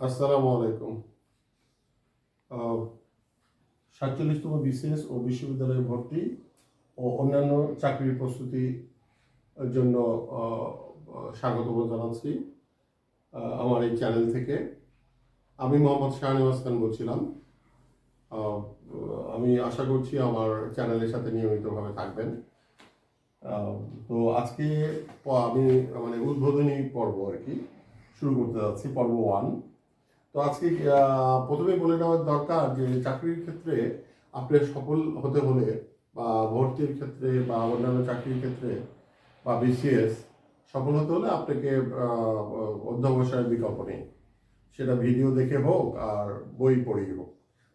আসসালামু আলাইকুম। সাতচল্লিশতম বিসিএস ও বিশ্ববিদ্যালয়ে ভর্তি ও অন্যান্য চাকরির প্রস্তুতির জন্য আহ, জানাচ্ছি আমার এই চ্যানেল থেকে। আমি মোহাম্মদ শাহনিওয়াজ খান বলছিলাম। আমি আশা করছি আমার চ্যানেলের সাথে নিয়মিতভাবে থাকবেন। তো আজকে আমি মানে উদ্বোধনী পর্ব আর কি শুরু করতে যাচ্ছি পর্ব ওয়ান তো আজকে আহ, প্রথমেই বলে নেওয়ার দরকার যে চাকরির ক্ষেত্রে আপনি সফল হতে হলে বা ভর্তির ক্ষেত্রে বা অন্যান্য চাকরির ক্ষেত্রে বা বিসিএস সফল হতে হলে আপনাকে অধ্যবসায়ের বিকল্প নেই। সেটা ভিডিও দেখে হোক আর বই পড়েই হোক।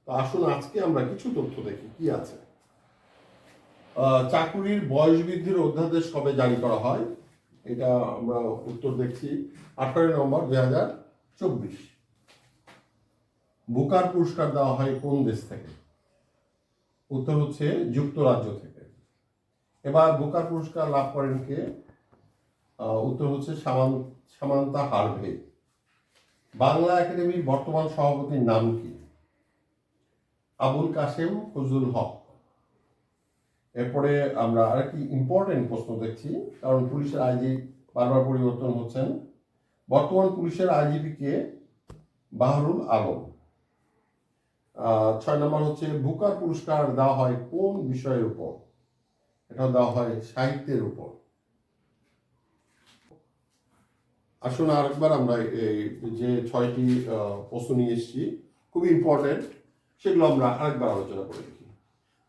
তো আসুন আজকে আমরা কিছু তথ্য দেখি কি আছে? চাকুরির বয়স বৃদ্ধির অধ্যাদেশ কবে জারি করা হয়? এটা আমরা উত্তর দেখছি। আঠারোই নভেম্বর দুই হাজার চব্বিশ। বুকার পুরস্কার দেওয়া হয় কোন দেশ থেকে? উত্তর হচ্ছে যুক্তরাজ্য থেকে। এবার বুকার পুরস্কার লাভ করেন কে? উত্তর হচ্ছে সামান- সামান্তা হারভে। বাংলা একাডেমির বর্তমান সভাপতির নাম কি? আবুল কাশেম ফজলুল হক। এরপরে আমরা আরেকটি ইম্পর্টেন্ট প্রশ্ন দেখছি, কারণ পুলিশের আইজি বারবার পরিবর্তন হচ্ছেন। বর্তমান পুলিশের আইজিপি কে? বাহরুল আলম। ছয় নম্বর হচ্ছে বুকার পুরস্কার দেওয়া হয় কোন বিষয়ের উপর? এটা দেওয়া হয় সাহিত্যের উপর। আসুন আরেকবার আমরা এই যে ছয়টি প্রশ্ন নিয়ে এসেছি, খুবই ইম্পর্টেন্ট সেগুলো আমরা আরেকবার আলোচনা করে দেখি।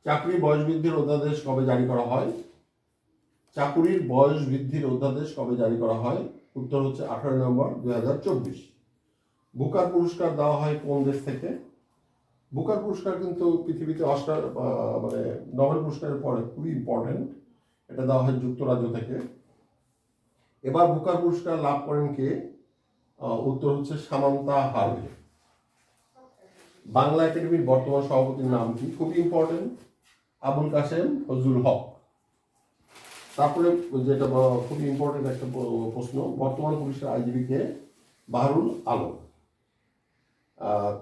চাকরি বয়স বৃদ্ধির অধ্যাদেশ কবে জারি করা হয়? চাকুরির বয়স বৃদ্ধির অধ্যাদেশ কবে জারি করা হয়? উত্তর হচ্ছে আঠারো নম্বর দুই হাজার চব্বিশ। বুকার পুরস্কার দেওয়া হয় কোন দেশ থেকে? বুকার পুরস্কার কিন্তু পৃথিবীতে অস্কার মানে নোবেল পুরস্কারের পরে খুবই ইম্পর্টেন্ট এটা দেওয়া হয় যুক্তরাজ্য থেকে। এবার বুকার পুরস্কার লাভ করেন কে? উত্তর হচ্ছে সামান্তা হারভে। বাংলা একাডেমির বর্তমান সভাপতির নাম কি? খুবই ইম্পর্টেন্ট আবুল কাসেম ফজলুল হক। তারপরে যেটা খুবই ইম্পর্টেন্ট একটা প্রশ্ন, বর্তমান পুলিশের আইজিবি কে? বাহরুল আলম।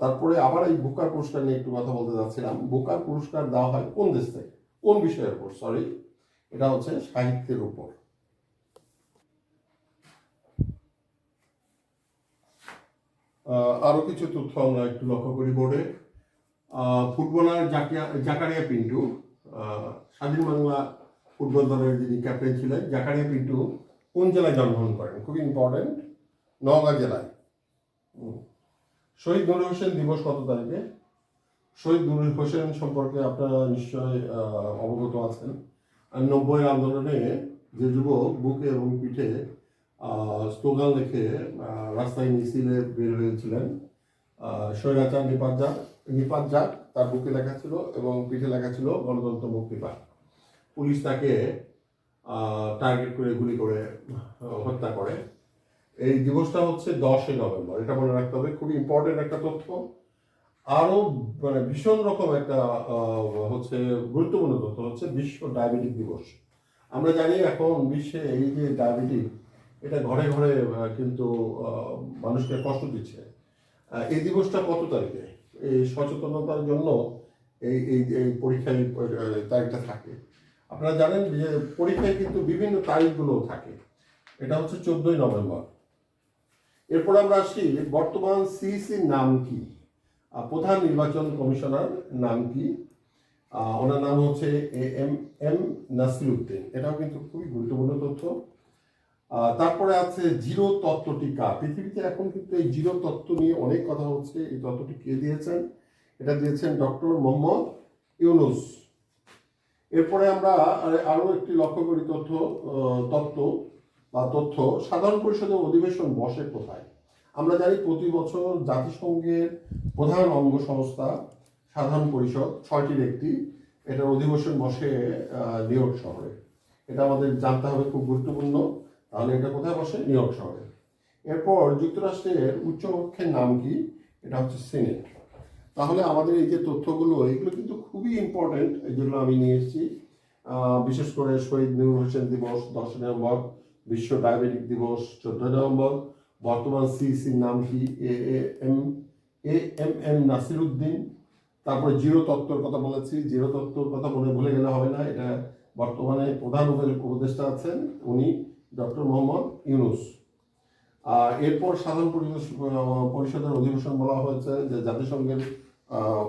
তারপরে আবার এই বুকার পুরস্কার নিয়ে একটু কথা বলতে যাচ্ছিলাম। বুকার পুরস্কার দেওয়া হয় কোন দেশ থেকে? কোন বিষয়ের উপর? সরি এটা হচ্ছে সাহিত্যের উপর। আরও কিছু তথ্য আমরা একটু লক্ষ্য করি বোর্ডে। ফুটবলার জাকারিয়া পিন্টু স্বাধীন বাংলা ফুটবল দলের যিনি ক্যাপ্টেন ছিলেন, জাকারিয়া পিন্টু কোন জেলায় জন্মগ্রহণ করেন? খুবই ইম্পর্টেন্ট নওগাঁ জেলায়। শহীদ নুর হোসেন দিবস কত তারিখে? শহীদ নুর হোসেন সম্পর্কে আপনারা নিশ্চয় অবগত আছেন। নব্বই আন্দোলনে যে যুবক বুকে এবং পিঠে স্লোগান লিখে রাস্তায় মিছিলে বের হয়েছিলেন স্বৈরাচার নিপাত যাক নিপাত যাক তার বুকে লেখা ছিল এবং পিঠে লেখা ছিল গণতন্ত্র মুক্তি পাক। পুলিশ তাকে টার্গেট করে গুলি করে হত্যা করে। এই দিবসটা হচ্ছে দশই নভেম্বর। এটা মনে রাখতে হবে, খুবই ইম্পর্টেন্ট একটা তথ্য। আরও মানে ভীষণ রকম একটা হচ্ছে গুরুত্বপূর্ণ তথ্য হচ্ছে বিশ্ব ডায়াবেটিক দিবস। আমরা জানি এখন বিশ্বে এই যে ডায়াবেটিক, এটা ঘরে ঘরে কিন্তু মানুষকে কষ্ট দিচ্ছে। এই দিবসটা কত তারিখে? এই সচেতনতার জন্য এই এই এই পরীক্ষায় তারিখটা থাকে। আপনারা জানেন যে পরীক্ষায় কিন্তু বিভিন্ন তারিখগুলো থাকে। এটা হচ্ছে চোদ্দই নভেম্বর। এরপর আমরা আসি, বর্তমান সিইসির নাম কি? প্রধান নির্বাচন কমিশনার নাম কি? ওনার নাম হচ্ছে এ এম এম নাসিরুদ্দিন। এটাও কিন্তু খুবই গুরুত্বপূর্ণ তথ্য। তারপরে আছে জিরো তত্ত্বটি কার পৃথিবীতে এখন কিন্তু এই জিরো তত্ত্ব নিয়ে অনেক কথা হচ্ছে। এই তত্ত্বটি কে দিয়েছেন? এটা দিয়েছেন ডক্টর মোহাম্মদ ইউনুস। এরপরে আমরা আর- আরও একটি লক্ষ্য করি তথ্য তত্ত্ব। তথ্য সাধারণ পরিষদের অধিবেশন বসে কোথায়? আমরা জানি প্রতি বছর জাতিসংঘের প্রধান অঙ্গ সংস্থা সাধারণ পরিষদ, ছয়টির একটি, এটার অধিবেশন বসে নিউ ইয়র্ক শহরে। এটা আমাদের জানতে হবে, খুব গুরুত্বপূর্ণ। তাহলে এটা কোথায় বসে? নিউ ইয়র্ক শহরে। এরপর যুক্তরাষ্ট্রের উচ্চকক্ষের নাম কি? এটা হচ্ছে সিনেট। তাহলে আমাদের এই যে তথ্যগুলো, এগুলো কিন্তু খুবই ইম্পর্টেন্ট যেগুলো আমি নিয়ে এসেছি। বিশেষ করে শহীদ নূর হোসেন দিবস দশই নভেম্বর। বিশ্ব ডায়াবেটিক দিবস চোদ্দই নভেম্বর। বর্তমান সিইসির নাম কি? A M A M M Nasir Uddin. তারপরে জিরো তত্ত্বর কথা বলেছি। জিরো তত্ত্বর কথা মনে ভুলে গেলে হবে না। এটা বর্তমানে প্রধান উপদে- উপদেষ্টা আছেন উনি, ডক্টর মোহাম্মদ ইউনুস। এরপর সাধারণ পরিষদের অধিবেশন বলা হয়েছে যে জাতিসংঘের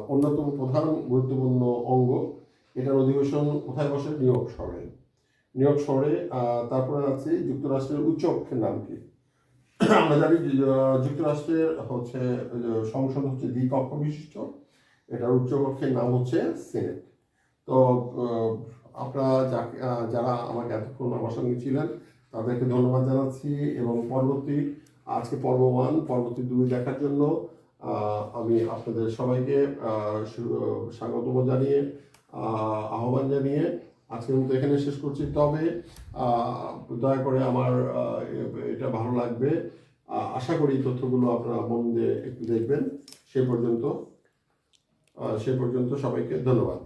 অন্যতম প্রধান গুরুত্বপূর্ণ অঙ্গ। এটার অধিবেশন কোথায় বসে? নিউ ইয়র্ক শহরে। নিউ ইয়র্ক শহরে তারপরে আছে যুক্তরাষ্ট্রের উচ্চ কক্ষের নাম কি? আমরা জানি যুক্তরাষ্ট্রের হচ্ছে সংসদ হচ্ছে দ্বিকক্ষ বিশিষ্ট। এটার উচ্চ কক্ষের নাম হচ্ছে সিনেট। তো আপনারা যারা আমাকে এতক্ষণ আমার সঙ্গে ছিলেন, তাদেরকে ধন্যবাদ জানাচ্ছি এবং পরবর্তী, আজকে পর্ব ওয়ান, পরবর্তী দুই দেখার জন্য আমি আপনাদের সবাইকে স্বাগতম জানিয়ে আহ্বান জানিয়ে আজকের মতো এখানে শেষ করছি। তবে দয়া করে আমার এটা ভালো লাগবে। আশা করি তথ্যগুলো আপনারা মন দিয়ে একটু দেখবেন। সে পর্যন্ত সে পর্যন্ত সবাইকে ধন্যবাদ।